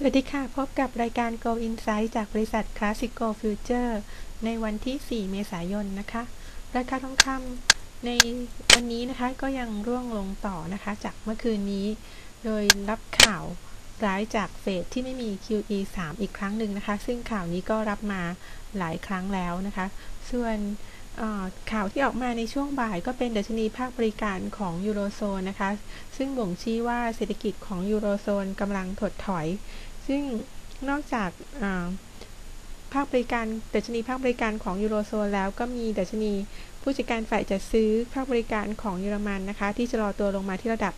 สวัสดีค่ะ พบกับรายการ Go Insight จากบริษัท Classico Future ในวันที่ 4 เมษายนนะคะ ราคาทองคำในวันนี้นะคะก็ยังร่วงลงต่อนะคะ จากเมื่อคืนนี้ โดยรับข่าวร้ายจากเฟดที่ไม่มี QE 3 อีกครั้งหนึ่งนะคะ ซึ่งข่าวนี้ก็รับมาหลายครั้งแล้วนะคะ ส่วนข่าวที่ออกมาในช่วงบ่ายก็เป็นดัชนีภาคบริการของยูโรโซนนะคะ ซึ่งบ่งชี้ว่าเศรษฐกิจของยูโรโซนกำลังถดถอย ซึ่งนอกจากภาคบริการดัชนีภาคบริการของยูโรโซนแล้วก็มีดัชนีผู้จัดการฝ่ายจัดซื้อภาคบริการของเยอรมันนะคะ ที่จะรอตัวลงมาที่ระดับ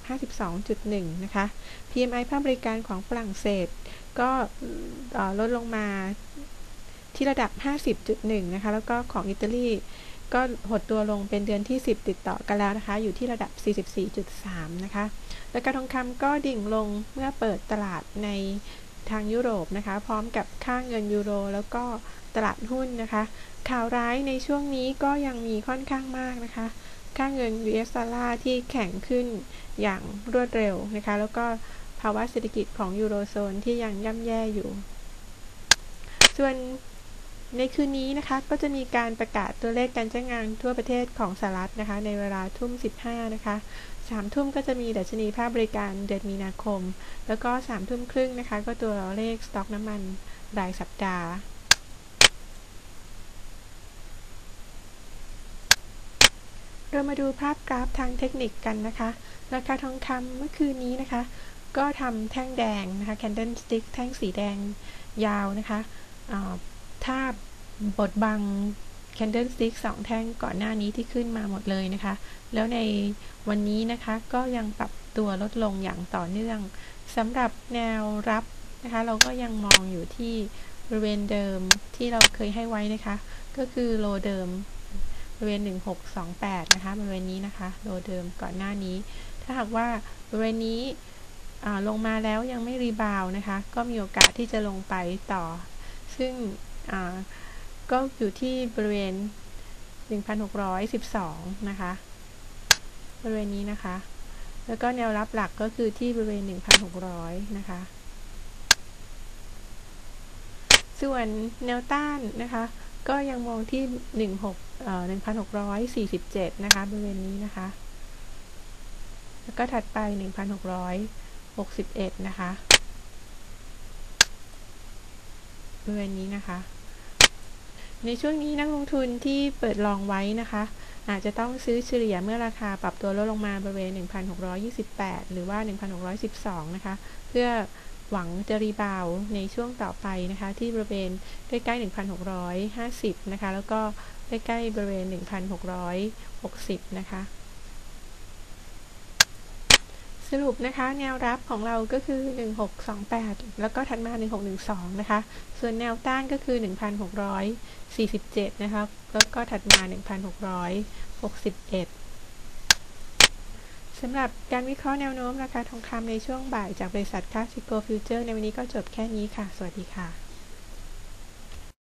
52.1 นะคะ PMI ภาคบริการของฝรั่งเศส ก็ลดลงมาที่ระดับ 50.1 นะคะ แล้วก็ของอิตาลีก็หดตัวลงเป็นเดือนที่ 10 ติดต่อกันแล้วนะคะ อยู่ที่ระดับ 44.3 นะคะ แล้วก็ทองคำก็ดิ่งลงเมื่อเปิดตลาดใน ทางยุโรปนะคะ พร้อมกับค่าเงินยูโร แล้วก็ตลาดหุ้นนะคะ ข่าวร้ายในช่วงนี้ก็ยังมีค่อนข้างมากนะคะ ค่าเงิน US ดอลลาร์ที่แข็งขึ้นอย่างรวดเร็วนะคะ แล้วก็ภาวะเศรษฐกิจของยูโรโซนที่ยังย่ำแย่อยู่ ส่วน ในคืนนี้นะคะก็จะมีการประกาศตัวเลขการจ้างงานทั่วประเทศของสหรัฐนะคะ ในเวลาทุ่ม 15 นะคะ3ทุ่มก็จะมีดัชนีภาคบริการเดือนมีนาคม แล้วก็3ทุ่มครึ่งนะคะ ก็ตัวเลขสต็อกน้ำมันรายสัปดาห์เรามาดูภาพกราฟทางเทคนิคกันนะคะ ราคาทองคำเมื่อคืนนี้นะคะ ก็ทำแท่งแดงนะคะ candle stick แท่งสีแดงยาวนะคะ ถ้าบดบัง candlestick สองแท่งก่อนหน้านี้ที่ขึ้นมาหมดเลยนะคะ แล้วในวันนี้นะคะก็ยังปรับตัวลดลงอย่างต่อเนื่องสำหรับแนวรับนะคะ เราก็ยังมองอยู่ที่บริเวณเดิมที่เราเคยให้ไว้นะคะ ก็คือโลเดิมบริเวณ 1628 นะคะบริเวณนี้นะคะ โลเดิมก่อนหน้านี้ ถ้าหากว่าบริเวณนี้ลงมาแล้วยังไม่รีบาวนะคะ ก็มีโอกาสที่จะลงไปต่อ ซึ่ง ก็อยู่ที่บริเวณ 1,612 นะคะ บริเวณนี้นะคะ แล้วก็แนวรับหลักก็คือที่บริเวณ 1,600 นะคะ ส่วนแนวต้านนะคะ ก็ยังมองที่ 16เอ่อ1,647 นะคะ บริเวณนี้นะคะ แล้วก็ถัดไป 1,661 นะคะบริเวณนี้นะคะ ในช่วงนี้นักลงทุนที่เปิดลองไว้นะคะ อาจจะต้องซื้อเฉลี่ยเมื่อราคาปรับตัวลดลงมาบริเวณ 1,628 หรือว่า 1,612 นะคะ เพื่อหวังจะรีบาวในช่วงต่อไปนะคะ ที่บริเวณใกล้ๆ 1,650 นะคะ แล้วก็ใกล้ๆบริเวณ 1,660 นะคะ สรุปนะคะแนวรับของเราก็คือ 1628 แล้วก็ถัดมา 1612 นะคะ ส่วนแนวต้านก็คือ 1647 นะคะ แล้วก็ถัดมา 1661 สำหรับการวิเคราะห์แนวโน้มราคาทองคำในช่วงบ่ายจากบริษัทคาสิโกฟิวเจอร์ในวันนี้ก็จบแค่นี้ค่ะ สวัสดีค่ะ